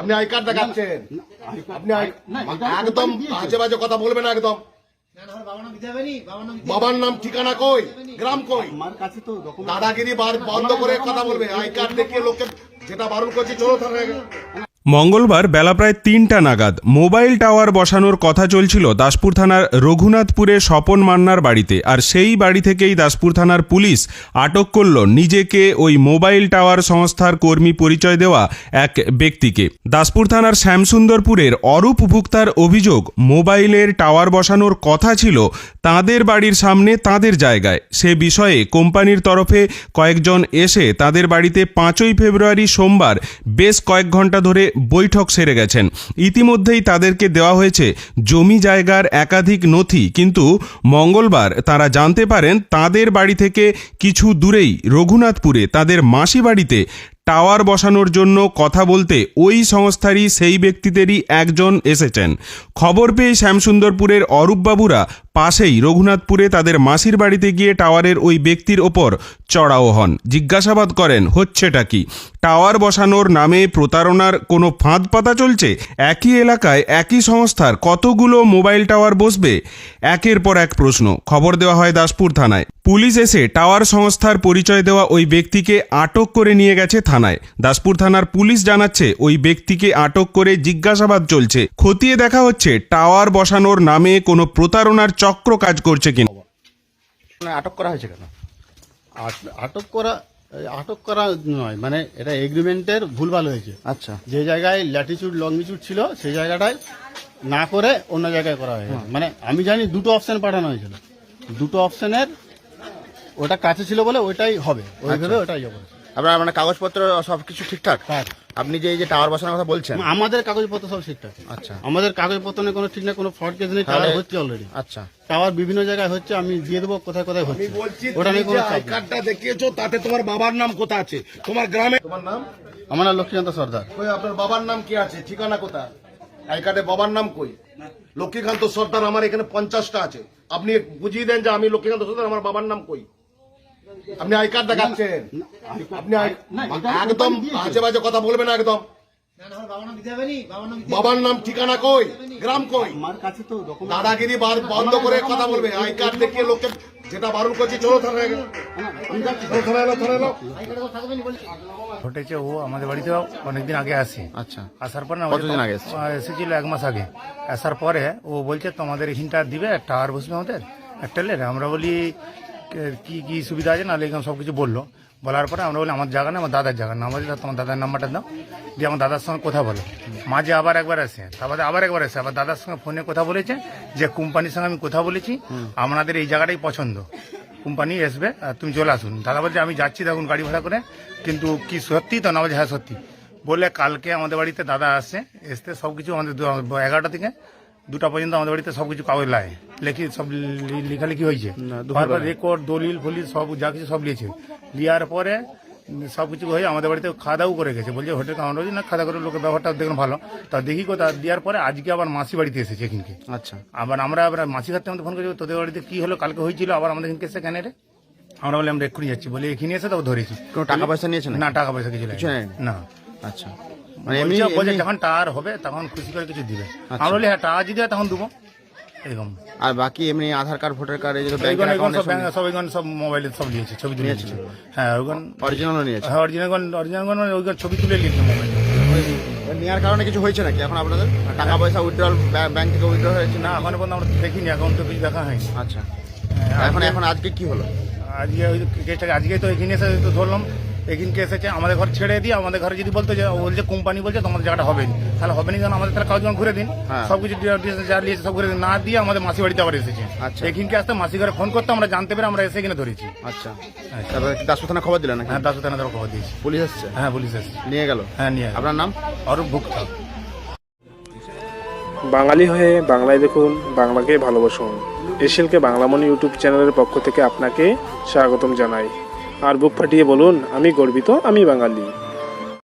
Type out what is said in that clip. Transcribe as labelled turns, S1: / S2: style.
S1: আপনি I card দেখাচ্ছেন আপনি একদম। আজে বাজে কথা বলবেন না একদম। বাবার নাম ঠিকানা কই? গ্রাম কই?
S2: আমার কাছে তো ডকুমেন্ট
S1: দাদাগিরি বার বন্ধ করে কথা বলবে। আই কার্ড দেখিয়ে লোককে যেটা বারণ করছে চলো থানায়।
S3: মঙ্গলবার বেলা প্রায় তিনটা নাগাদ মোবাইল টাওয়ার বসানোর কথা চলছিল দাসপুর থানার রঘুনাথপুরে স্বপন মান্নার বাড়িতে। আর সেই বাড়ি থেকেই দাসপুর থানার পুলিশ আটক করল নিজেকে ওই মোবাইল টাওয়ার সংস্থার কর্মী পরিচয় দেওয়া এক ব্যক্তিকে। দাসপুর থানার শ্যামসুন্দরপুরের অরূপ ভুক্তার অভিযোগ, মোবাইলের টাওয়ার বসানোর কথা ছিল তাদের বাড়ির সামনে তাদের জায়গায়। সে বিষয়ে কোম্পানির তরফে কয়েকজন এসে তাদের বাড়িতে পাঁচই ফেব্রুয়ারি সোমবার বেশ কয়েক ঘণ্টা ধরে বৈঠক সেরে গেছেন। ইতিমধ্যেই তাদেরকে দেওয়া হয়েছে জমি জায়গার একাধিক নথি, কিন্তু মঙ্গলবার তারা জানতে পারেন, তাদের বাড়ি থেকে কিছু দূরেই রঘুনাথপুরে তাদের মাসি বাড়িতে টাওয়ার বসানোর জন্য কথা বলতে ওই সংস্থারই সেই ব্যক্তিদেরই একজন এসেছেন। খবর পেয়ে শ্যামসুন্দরপুরের অরূপবাবুরা পাশেই রঘুনাথপুরে তাদের মাসির বাড়িতে গিয়ে টাওয়ারের ওই ব্যক্তির ওপর চড়াও হন। জিজ্ঞাসাবাদ করেন, হচ্ছেটা কি? টাওয়ার বসানোর নামে প্রতারণার কোনো ফাঁদ পাতা চলছে? একই এলাকায় একই সংস্থার কতগুলো মোবাইল টাওয়ার বসবে? একের পর এক প্রশ্ন। খবর দেওয়া হয় দাসপুর থানায়। পুলিশ এসে টাওয়ার সংস্থার পরিচয় দেওয়া ওই ব্যক্তিকে আটক করে নিয়ে গেছে থানায়। দাসপুর থানার পুলিশ জানাচ্ছে ওই ব্যক্তিকে আটক করে জিজ্ঞাসাবাদ চলছে। খতিয়ে দেখা হচ্ছে টাওয়ার বসানোর নামে কোনো প্রতারণার চক্র কাজ করছে কিনা।
S4: মানে আটক করা হয়েছে কেন?
S2: আট- আটক করা আটক করা নয় মানে এটা এগ্রিমেন্টের ভুলভাল হয়েছে।
S4: আচ্ছা।
S2: যে জায়গায় ল্যাটিচিউড লংটিচিউড ছিল সেই জায়গাটায় না করে অন্য জায়গায় করা হয়েছে। মানে আমি জানি দুটো অপশন পাঠানো হয়েছিল। দুটো অপশনের ওটা কাছে ছিল বলে ওইটাই হবে। ওইভাবে ওটাই হবে
S4: আপনার মানে কাগজপত্র সবকিছু ঠিকঠাক?
S2: হ্যাঁ।
S4: আপনি যে এই যে টাওয়ার বসানোর কথা বলছেন।
S2: আমাদের কাগজপত্র সব ঠিকঠাক।
S4: আচ্ছা।
S2: আমাদের কাগজপত্র নিয়ে কোনো ঠিক না কোনো ফ্রড কেস নেই টাওয়ার হচ্ছে অলরেডি
S4: আচ্ছা।
S2: টাওয়ার বিভিন্ন জায়গায় হচ্ছে আমি দিয়ে দেবো কোথায় কোথায় হচ্ছে।
S1: বলছি
S2: ওটা নিয়ে কোনো
S1: আই কার্ডটা দেখিয়েছো তাতে তোমার বাবার নাম কোথায় আছে? তোমার গ্রামে তোমার নাম?
S2: আমার নাম লক্ষ্মীকান্ত সর্দার।
S1: কই আপনার বাবার নাম কি আছে? ঠিকানা কোথায়? আই কার্ডে বাবার নাম কই? লক্ষ্মীকান্ত সর্দার আমার এখানে পঞ্চাশটা আছে। আপনি বুঝিয়ে দেন যে আমি লক্ষ্মীকান্ত সর্দার আমার বাবার নাম কই? আপনি আই কার্ড দেখাচ্ছেন আপনি একদম। আজে বাজে কথা বলবেন না একদম। বাবার নাম ঠিকানা কই? গ্রাম কই?
S2: আমার কাছে তো ডকুমেন্ট
S1: দাদাগিরি বার বন্ধ করে কথা বলবে। আই কার্ড দেখিয়ে লোককে যেটা বারণ করছি চলো।
S5: ঘটেছে ও আমাদের বাড়িতে অনেকদিন আগে আসে।
S4: আচ্ছা।
S5: আসার পর না
S4: কতদিন আগে
S5: এসেছিল এক মাস আগে। আসার পরে ও বলছে তোমাদের এখানটা দিবে টাওয়ার বসবে আমাদের একটা লের আমরা বলি "কে- কি সুবিধা আছে? নাহলে এখানে সব কিছু বলল। বলার পরে আমরা বলি, আমার জায়গা না আমার দাদার জায়গা না আমাদের তোমার দাদার নাম্বারটা দাও। দিয়ে আমার দাদার সঙ্গে কথা বলো। মাঝে আবার একবার আসে, তারপরে আবার একবার আসে। আবার দাদার সঙ্গে ফোনে কথা বলেছে, যে কোম্পানির সঙ্গে আমি কথা বলেছি আপনাদের এই জায়গাটাই পছন্দ। কোম্পানি আসবে, আর তুমি চলে আসুন। দাদা বলছে, আমি যাচ্ছি দেখুন গাড়ি ভাড়া করে, কিন্তু কি সত্যি তো না বলছে? হ্যাঁ সত্যি। বলে কালকে আমাদের বাড়িতে দাদা আসছে এসতে সব কিছু আমাদের এগারোটা থেকে দুটা পর্যন্ত আমাদের বাড়িতে সব কিছু কাগজ লাগে। লেখি সব লেখালেখি হয়েছে। তারপর রেকর্ড দলিল ফলিল সব যা কিছু সব লিয়েছে। লিয়ার পরে সব কিছু হয়ে আমাদের বাড়িতে খাওয়া দাওয়া করে গেছে। বলছে হোটেল কাউন্টার না খাওয়া করে লোকের ব্যবহারটা দেখুন ভালো। তা দেখি কোথা দেওয়ার পরে আজকে আবার মাসি বাড়িতে এসেছে এখানকে।
S4: আচ্ছা।
S5: আবার আমরা আবার মাসি ঘাটতে আমাদের ফোন করেছি তোদের বাড়িতে কি হলো? কালকে হয়েছিল আবার আমাদের এখানকে এসে কেন রে? আমরা বলে আমরা এক্ষুনি যাচ্ছি। বলে এখানে এসে তাও ধরেছি
S4: টাকা পয়সা নিয়েছে
S5: না টাকা পয়সা কিছু না।
S4: আচ্ছা। মানে এমনি
S5: বলছে- বলছে যখন টাওয়ার হবে তখন খুশি করে কিছু দিবে।
S4: আচ্ছা।
S5: আমরা বলি হ্যাঁ টাওয়ার যদি হয় তখন দেবো। এরকম।
S4: আর বাকি এমনি আধার কার্ড ভোটার কার্ড যে
S5: এইগুলো
S4: ব্যাংকের
S5: এইগুলো সব ব্যাংক সব এইগুলো সব মোবাইলে সব নিয়েছে ছবি তুলে নিয়েছে। হ্যাঁ ওইগুলো
S4: অরিজিনালও নিয়েছে।
S5: হ্যাঁ অরিজিনাল অরিজিনাল ওইগুলো ছবি তুলে নিয়েছে মোবাইলে
S4: নেওয়ার কারণে কিছু হয়েছে নাকি এখন আপনাদের? টাকা পয়সা উইথড্রল ব্যাংক থেকে উইথড্র হয়েছে
S5: না এখন পর্যন্ত আমরা দেখিনি অ্যাকাউন্টে কিছু দেখা হয়নি।
S4: আচ্ছা।
S5: হ্যাঁ,
S4: এখন এখন আজকে কি হলো?
S5: আজকে ওই কেসটাকে আজকে তো এখানে এসে তো ধরলাম এখানকে এসেছে আমাদের ঘর ছেড়ে দিয়ে আমাদের ঘরে যদি বলতো যে ও বলছে কোম্পানি বলছে তোমাদের জায়গাটা হবে না। তাহলে হবে না আমাদের তাহলে কাগজ ঘুরে দিন।
S4: হ্যাঁ।
S5: সব কিছু যা নিয়েছে সব ঘুরে দিন। না দিয়ে আমাদের মাসি বাড়িতে আবার এসেছে।
S4: আচ্ছা।
S5: এখানকে আসতে মাসি ঘরে ফোন করতে আমরা জানতে পেরে আমরা এসে এখানে ধরেছি।
S4: আচ্ছা। তারপরে দাসপুর থানা খবর দিলেন নাকি?
S5: হ্যাঁ দাসু থানা খবর দিয়েছি।
S4: পুলিশ এসছে?
S5: হ্যাঁ পুলিশ এসেছে।
S4: নিয়ে গেল?
S5: হ্যাঁ নিয়ে
S4: আপনার নাম?
S5: অরূপ ভুক্তা
S6: বাঙালি হয়ে বাংলায় দেখুন বাংলাকে ভালোবাসুন। এশিয়ানকে বাংলামণি ইউটিউব চ্যানেলের পক্ষ থেকে আপনাকে স্বাগতম জানাই। আর বুক ফাটিয়ে বলুন আমি গর্বিত আমি বাঙালি।